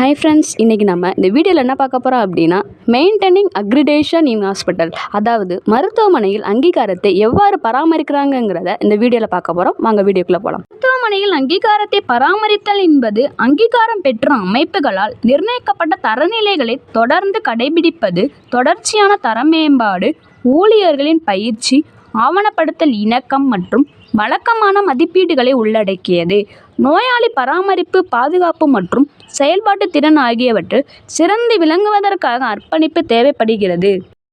Hi friends இன்றைக்கி நம்ம இந்த வீடியோவில் என்ன பார்க்க போகிறோம் அப்படின்னா மெயின்டெனிங் அக்ரிடேஷன் இன் ஹாஸ்பிட்டல் அதாவது மருத்துவமனையில் அங்கீகாரத்தை எவ்வாறு பராமரிக்கிறாங்கங்கிறத இந்த வீடியோவில் பார்க்க போகிறோம் வாங்க வீடியோக்குள்ளே போகலாம் மருத்துவமனையில் அங்கீகாரத்தை பராமரித்தல் என்பது அங்கீகாரம் பெற்ற அமைப்புகளால் நிர்ணயிக்கப்பட்ட தரநிலைகளை தொடர்ந்து கடைபிடிப்பது தொடர்ச்சியான தர மேம்பாடு ஊழியர்களின் பயிற்சி ஆவணப்படுத்தல் இணக்கம் மற்றும் வழக்கமான மதிப்பீடுகளை உள்ளடக்கியது. நோயாளி பராமரிப்பு பாதுகாப்பு மற்றும் செயல்பாட்டு திறன் ஆகியவற்றில் சிறந்து விளங்குவதற்காக அர்ப்பணிப்பு தேவைப்படுகிறது.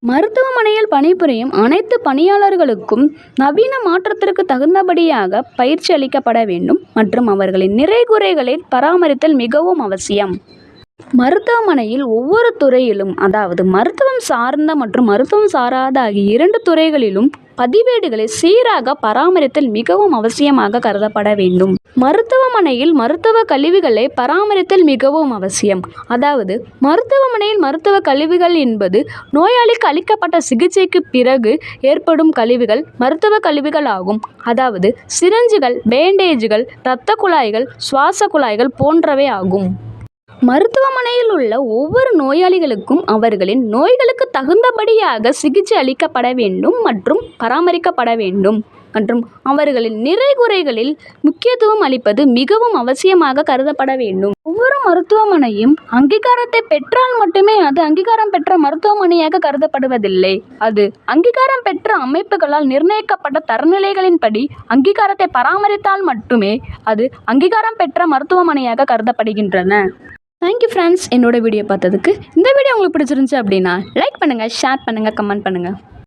மருத்துவமனையில் பணிபுரியும் அனைத்து பணியாளர்களுக்கும் நவீன மாற்றத்திற்கு தகுந்தபடியாக பயிற்சி அளிக்கப்பட வேண்டும் மற்றும் அவர்களின் நிறைகுறைகளை பராமரித்தல் மிகவும் அவசியம். மருத்துவமனையில் ஒவ்வொரு துறையிலும் அதாவது மருத்துவம் சார்ந்த மற்றும் மருத்துவம் சாராத ஆகிய இரண்டு துறைகளிலும் பதிவேடுகளை சீராக பராமரித்தல் மிகவும் அவசியமாக கருதப்பட வேண்டும். மருத்துவமனையில் மருத்துவ கழிவுகளை பராமரித்தல் மிகவும் அவசியம். அதாவது மருத்துவமனையில் மருத்துவ கழிவுகள் என்பது நோயாளிக்கு அளிக்கப்பட்ட சிகிச்சைக்கு பிறகு ஏற்படும் கழிவுகள் மருத்துவ கழிவுகள் ஆகும். அதாவது சிரஞ்சுகள் பேண்டேஜுகள் இரத்த குழாய்கள் சுவாச குழாய்கள் போன்றவை ஆகும். மருத்துவமனையில் உள்ள ஒவ்வொரு நோயாளிகளுக்கும் அவர்களின் நோய்களுக்கு தகுந்தபடியாக சிகிச்சை அளிக்கப்பட வேண்டும் மற்றும் பராமரிக்கப்பட வேண்டும். மற்றும் அவர்களின் நிறைகுறைகளில் முக்கியத்துவம் அளிப்பது மிகவும் அவசியமாக கருதப்பட வேண்டும். ஒவ்வொரு மருத்துவமனையும் அங்கீகாரத்தை பெற்றால் மட்டுமே அது அங்கீகாரம் பெற்ற மருத்துவமனையாக கருதப்படுவதில்லை. அது அங்கீகாரம் பெற்ற அமைப்புகளால் நிர்ணயிக்கப்பட்ட தரநிலைகளின்படி அங்கீகாரத்தை பராமரித்தால் மட்டுமே அது அங்கீகாரம் பெற்ற மருத்துவமனையாக கருதப்படுகின்றன. தேங்க்யூ ஃப்ரெண்ட்ஸ் என்னோட வீடியோ பார்த்ததுக்கு இந்த வீடியோ உங்களுக்கு பிடிச்சிருந்துச்சு அப்படின்னா லைக் பண்ணுங்கள் ஷேர் பண்ணுங்கள் கமெண்ட் பண்ணுங்கள்